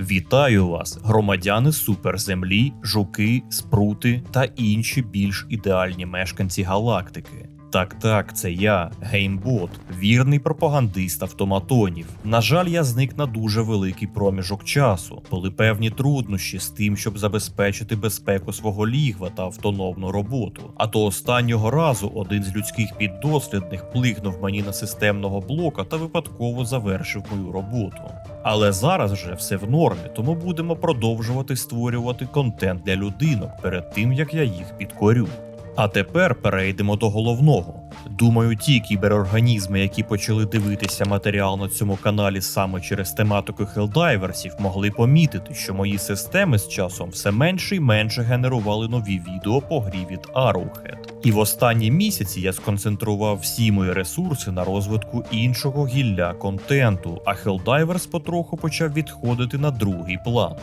Вітаю вас, громадяни суперземлі, жуки, спрути та інші більш ідеальні мешканці галактики. Так, так, це я, геймбот, вірний пропагандист автоматонів. На жаль, я зник на дуже великий проміжок часу. Були певні труднощі з тим, щоб забезпечити безпеку свого лігва та автономну роботу. А то останнього разу один з людських піддослідних плигнув мені на системного блока та випадково завершив мою роботу. Але зараз вже все в нормі, тому будемо продовжувати створювати контент для людинок перед тим як я їх підкорю. А тепер перейдемо до головного. Думаю, ті кіберорганізми, які почали дивитися матеріал на цьому каналі саме через тематику хелдайверсів, могли помітити, що мої системи з часом все менше і менше генерували нові відео по грі від Arrowhead. І в останні місяці я сконцентрував всі мої ресурси на розвитку іншого гілля контенту, а Helldivers потроху почав відходити на другий план.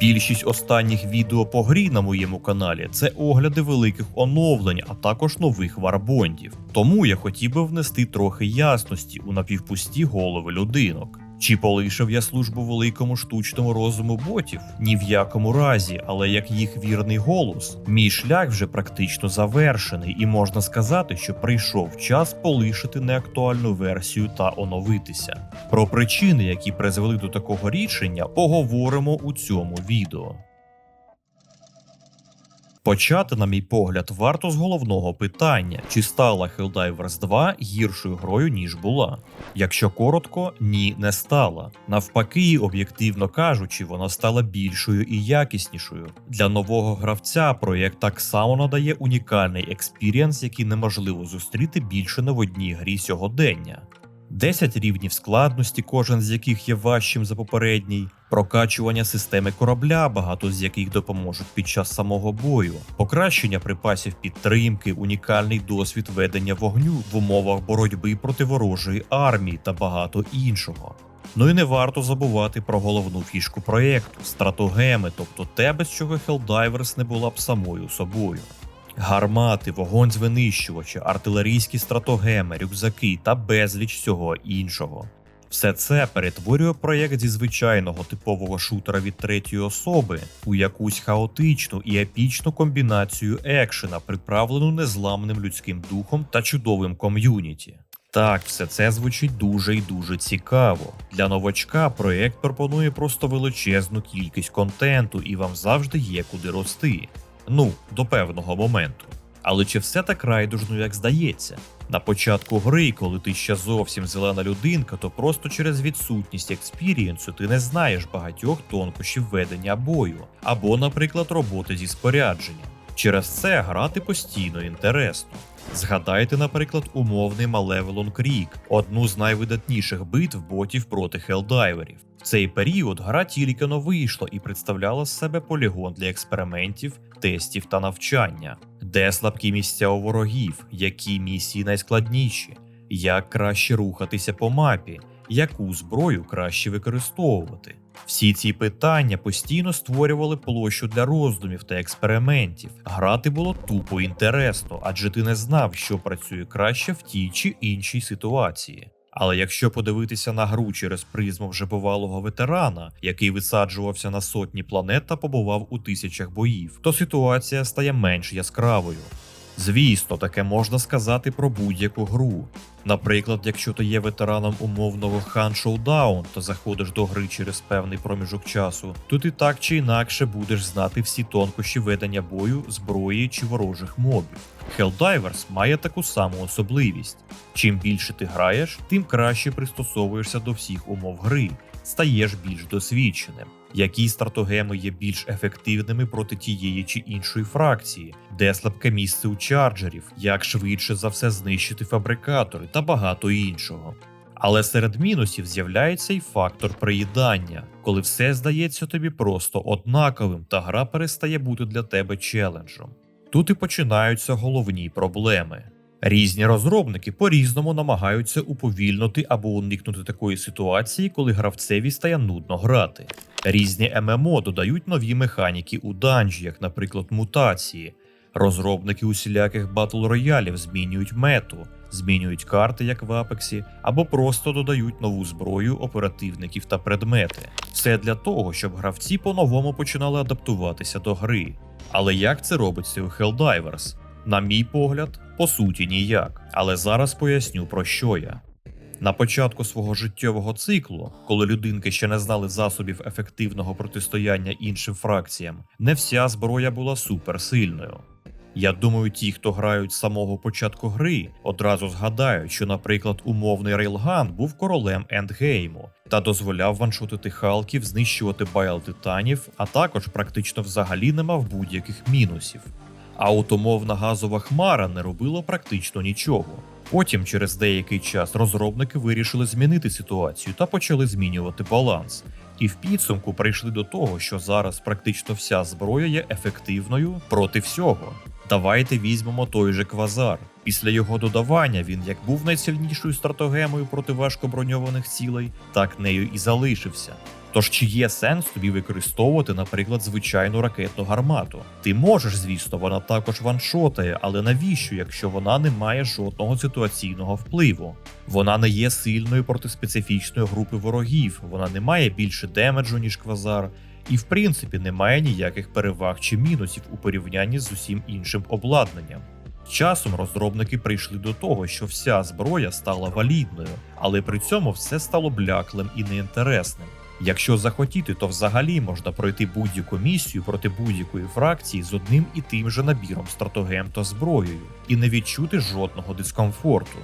Більшість останніх відео по грі на моєму каналі це огляди великих оновлень, а також нових варбондів. Тому я хотів би внести трохи ясності у напівпусті голови людинок. Чи полишив я службу великому штучному розуму ботів? Ні в якому разі, але як їх вірний голос, мій шлях вже практично завершений, і можна сказати, що прийшов час полишити неактуальну версію та оновитися. Про причини, які призвели до такого рішення, поговоримо у цьому відео. Почати, на мій погляд, варто з головного питання: чи стала Helldivers 2 гіршою грою, ніж була? Якщо коротко, ні, не стала. Навпаки, об'єктивно кажучи, вона стала більшою і якіснішою. Для нового гравця проєкт так само надає унікальний експірієнс, який неможливо зустріти більше не в одній грі сьогодення. 10 рівнів складності, кожен з яких є важчим за попередній, прокачування системи корабля, багато з яких допоможуть під час самого бою, покращення припасів підтримки, унікальний досвід ведення вогню в умовах боротьби проти ворожої армії та багато іншого. Ну і не варто забувати про головну фішку проєкту стратогеми, тобто те, без чого Helldivers не була б самою собою. Гармати, вогонь з винищувача, артилерійські стратогеми, рюкзаки та безліч всього іншого. Все це перетворює проєкт зі звичайного типового шутера від третьої особи у якусь хаотичну і епічну комбінацію екшена, приправлену незламним людським духом та чудовим ком'юніті. Так, все це звучить дуже і дуже цікаво. Для новачка проєкт пропонує просто величезну кількість контенту, і вам завжди є куди рости. Ну, до певного моменту. Але чи все так райдужно, як здається? На початку гри, коли ти ще зовсім зелена людинка, то просто через відсутність експірієнсу ти не знаєш багатьох тонкощів ведення бою, або, наприклад, роботи зі спорядженням. Через це грати постійно інтересно. Згадайте, наприклад, умовний Малевелон Крік, одну з найвидатніших битв ботів проти хелдайверів. В цей період гра тільки но вийшла і представляла з себе полігон для експериментів, тестів та навчання, де слабкі місця у ворогів, які місії найскладніші, як краще рухатися по мапі, яку зброю краще використовувати. Всі ці питання постійно створювали площу для роздумів та експериментів. Грати було тупо інтересно, адже ти не знав, що працює краще в тій чи іншій ситуації. Але якщо подивитися на гру через призму вже бувалого ветерана, який висаджувався на сотні планет та побував у тисячах боїв, то ситуація стає менш яскравою. Звісно, таке можна сказати про будь-яку гру. Наприклад, якщо ти є ветераном умовного хан Showdown та заходиш до гри через певний проміжок часу, то ти так чи інакше будеш знати всі тонкощі ведення бою, зброї чи ворожих мобів. Helldivers має таку саму особливість: чим більше ти граєш, тим краще пристосовуєшся до всіх умов гри, стаєш більш досвідченим. Які стратогеми є більш ефективними проти тієї чи іншої фракції, де слабке місце у чарджерів, як швидше за все знищити фабрикатори та багато іншого. Але серед мінусів з'являється й фактор приїдання, коли все здається тобі просто однаковим, та гра перестає бути для тебе челенджем. Тут і починаються головні проблеми. Різні розробники по-різному намагаються уповільнити або уникнути такої ситуації, коли гравцеві стає нудно грати. Різні ММО додають нові механіки у данжі, як, наприклад, мутації. Розробники усіляких батл роялів змінюють мету, змінюють карти, як в Апексі, або просто додають нову зброю оперативників та предмети. Все для того, щоб гравці по-новому починали адаптуватися до гри. Але як це робиться у Helldivers? На мій погляд, по суті, ніяк. Але зараз поясню про що я. На початку свого життєвого циклу, коли людинки ще не знали засобів ефективного протистояння іншим фракціям, не вся зброя була суперсильною. Я думаю, ті, хто грають з самого початку гри, одразу згадають, що, наприклад, умовний рейлган був королем ендгейму та дозволяв ваншотити халків, знищувати байл титанів, а також практично взагалі не мав будь-яких мінусів. А от умовна газова хмара не робила практично нічого. Потім, через деякий час, розробники вирішили змінити ситуацію та почали змінювати баланс. І в підсумку прийшли до того, що зараз практично вся зброя є ефективною проти всього. Давайте візьмемо той же квазар. Після його додавання він як був найсильнішою стратегемою проти важкоброньованих цілей, так нею і залишився. Тож чи є сенс тобі використовувати, наприклад, звичайну ракетну гармату? Ти можеш, звісно, вона також ваншотає, але навіщо, якщо вона не має жодного ситуаційного впливу? Вона не є сильною проти специфічної групи ворогів, вона не має більше демеджу, ніж квазар, і в принципі не має ніяких переваг чи мінусів у порівнянні з усім іншим обладнанням. Часом розробники прийшли до того, що вся зброя стала валідною, але при цьому все стало бляклим і неінтересним. Якщо захотіти, то взагалі можна пройти будь-яку місію проти будь-якої фракції з одним і тим же набіром стратегем та зброєю, і не відчути жодного дискомфорту.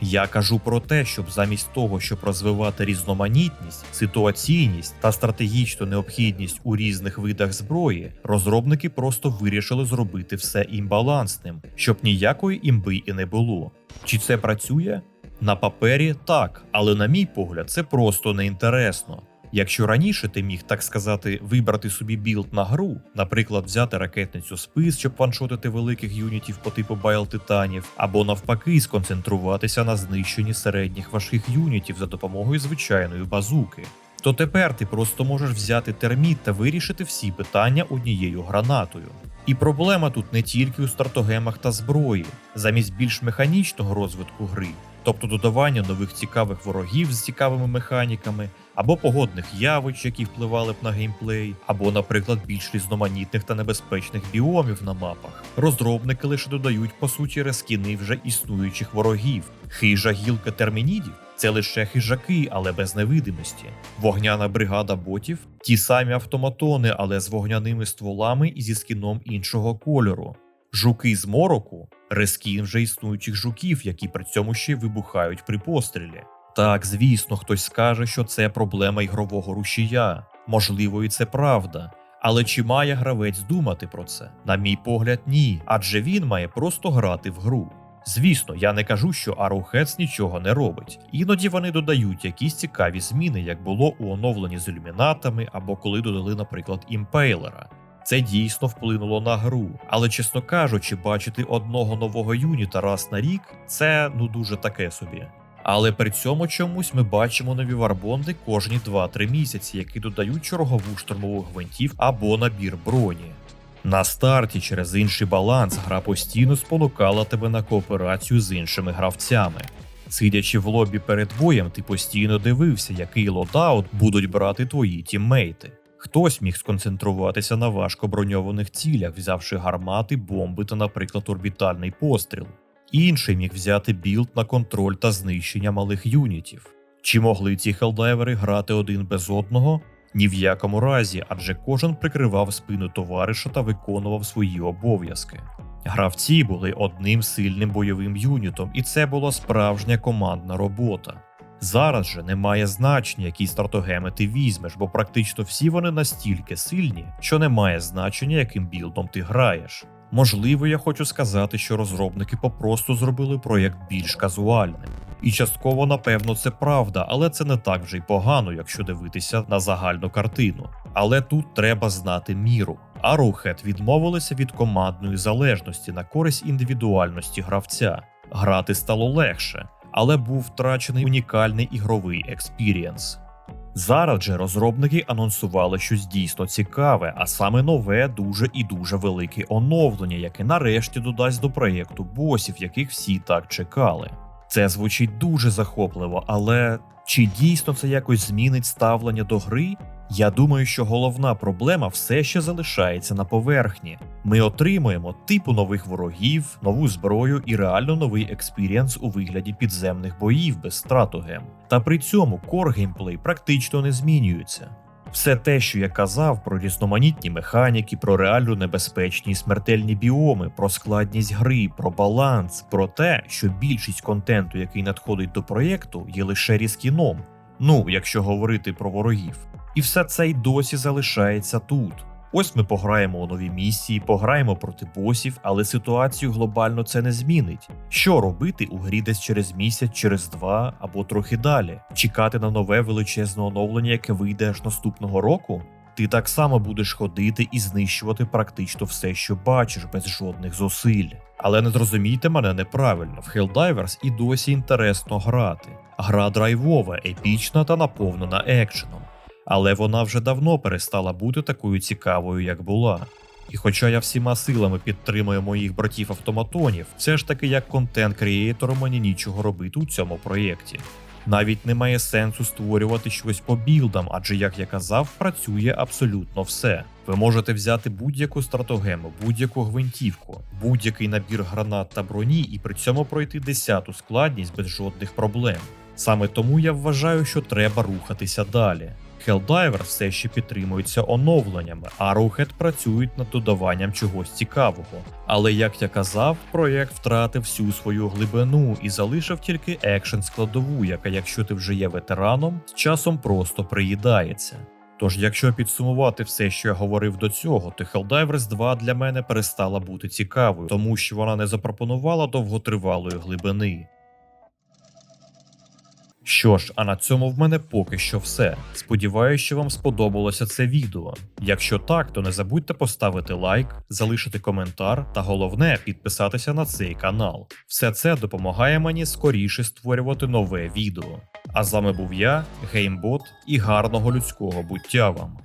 Я кажу про те, щоб замість того, щоб розвивати різноманітність, ситуаційність та стратегічну необхідність у різних видах зброї, розробники просто вирішили зробити все імбалансним, щоб ніякої імби і не було. Чи це працює? На папері так, але на мій погляд, це просто неінтересно. Якщо раніше ти міг, так сказати, вибрати собі білд на гру, наприклад, взяти ракетницю спис, щоб ваншотити великих юнітів по типу Байл Титанів, або навпаки, сконцентруватися на знищенні середніх важких юнітів за допомогою звичайної базуки, то тепер ти просто можеш взяти терміт та вирішити всі питання однією гранатою. І проблема тут не тільки у стратогемах та зброї, замість більш механічного розвитку гри, тобто додавання нових цікавих ворогів з цікавими механіками, або погодних явищ, які впливали б на геймплей, або, наприклад, більш різноманітних та небезпечних біомів на мапах. Розробники лише додають по суті рескіни вже існуючих ворогів. Хижа гілка термінідів це лише хижаки, але без невидимості. Вогняна бригада ботів ті самі автоматони, але з вогняними стволами і зі скіном іншого кольору. Жуки з мороку рескін вже існуючих жуків, які при цьому ще вибухають при пострілі. Так, звісно, хтось скаже, що це проблема ігрового рушія. Можливо, і це правда. Але чи має гравець думати про це? На мій погляд, ні, адже він має просто грати в гру. Звісно, я не кажу, що Arrowheads нічого не робить. Іноді вони додають якісь цікаві зміни, як було у оновленні з ілюмінатами або коли додали, наприклад, імпейлера. Це дійсно вплинуло на гру, але чесно кажучи, бачити одного нового юніта раз на рік це ну дуже таке собі. Але при цьому чомусь ми бачимо нові варбонди кожні 2-3 місяці, які додають чергову штурмову гвинтів або набір броні. На старті через інший баланс гра постійно спонукала тебе на кооперацію з іншими гравцями. Сидячи в лобі перед боєм, ти постійно дивився, який лодаут будуть брати твої тіммейти. Хтось міг сконцентруватися на важко броньованих цілях, взявши гармати, бомби та, наприклад, орбітальний постріл. Інший міг взяти білд на контроль та знищення малих юнітів. Чи могли ці хелдайвери грати один без одного? Ні в якому разі, адже кожен прикривав спину товариша та виконував свої обов'язки. Гравці були одним сильним бойовим юнітом, і це була справжня командна робота. Зараз же немає значення, які стратогеми ти візьмеш, бо практично всі вони настільки сильні, що немає значення, яким білдом ти граєш. Можливо, я хочу сказати, що розробники попросту зробили проєкт більш казуальним. І частково, напевно, це правда, але це не так вже й погано, якщо дивитися на загальну картину. Але тут треба знати міру. Arrowhead відмовилися від командної залежності на користь індивідуальності гравця. Грати стало легше, але був втрачений унікальний ігровий експірієнс. Зараз же розробники анонсували щось дійсно цікаве, а саме нове, дуже і дуже велике оновлення, яке нарешті додасть до проєкту босів, яких всі так чекали. Це звучить дуже захопливо, але чи дійсно це якось змінить ставлення до гри? Я думаю, що головна проблема все ще залишається на поверхні. Ми отримуємо типу нових ворогів, нову зброю і реально новий експірієнс у вигляді підземних боїв без стратугем. Та при цьому кор геймплей практично не змінюється. Все те, що я казав про різноманітні механіки, про реально небезпечні і смертельні біоми, про складність гри, про баланс, про те, що більшість контенту, який надходить до проєкту, є лише різкіном. Ну, якщо говорити про ворогів. І все це й досі залишається тут. Ось ми пограємо у нові місії, пограємо проти босів, але ситуацію глобально це не змінить. Що робити у грі десь через місяць, через два або трохи далі? Чекати на нове величезне оновлення, яке вийде аж наступного року? Ти так само будеш ходити і знищувати практично все, що бачиш, без жодних зусиль. Але не зрозумійте мене неправильно, в Helldivers і досі інтересно грати. Гра драйвова, епічна та наповнена екшеном. Але вона вже давно перестала бути такою цікавою, як була. І хоча я всіма силами підтримую моїх братів автоматонів, все ж таки як контент креатору мені нічого робити у цьому проєкті. Навіть немає сенсу створювати щось по білдам, адже, як я казав, працює абсолютно все. Ви можете взяти будь-яку стратогему, будь-яку гвинтівку, будь-який набір гранат та броні і при цьому пройти десяту складність без жодних проблем. Саме тому я вважаю, що треба рухатися далі. Helldivers все ще підтримується оновленнями, а Arrowhead працюють над додаванням чогось цікавого. Але як я казав, проєкт втратив всю свою глибину і залишив тільки екшен складову, яка, якщо ти вже є ветераном, з часом просто приїдається. Тож, якщо підсумувати все, що я говорив до цього, то Helldivers 2 для мене перестала бути цікавою, тому що вона не запропонувала довготривалої глибини. Що ж, а на цьому в мене поки що все. Сподіваюся, що вам сподобалося це відео. Якщо так, то не забудьте поставити лайк, залишити коментар та головне підписатися на цей канал. Все це допомагає мені скоріше створювати нове відео. А з вами був я, Геймбот, і гарного людського буття вам.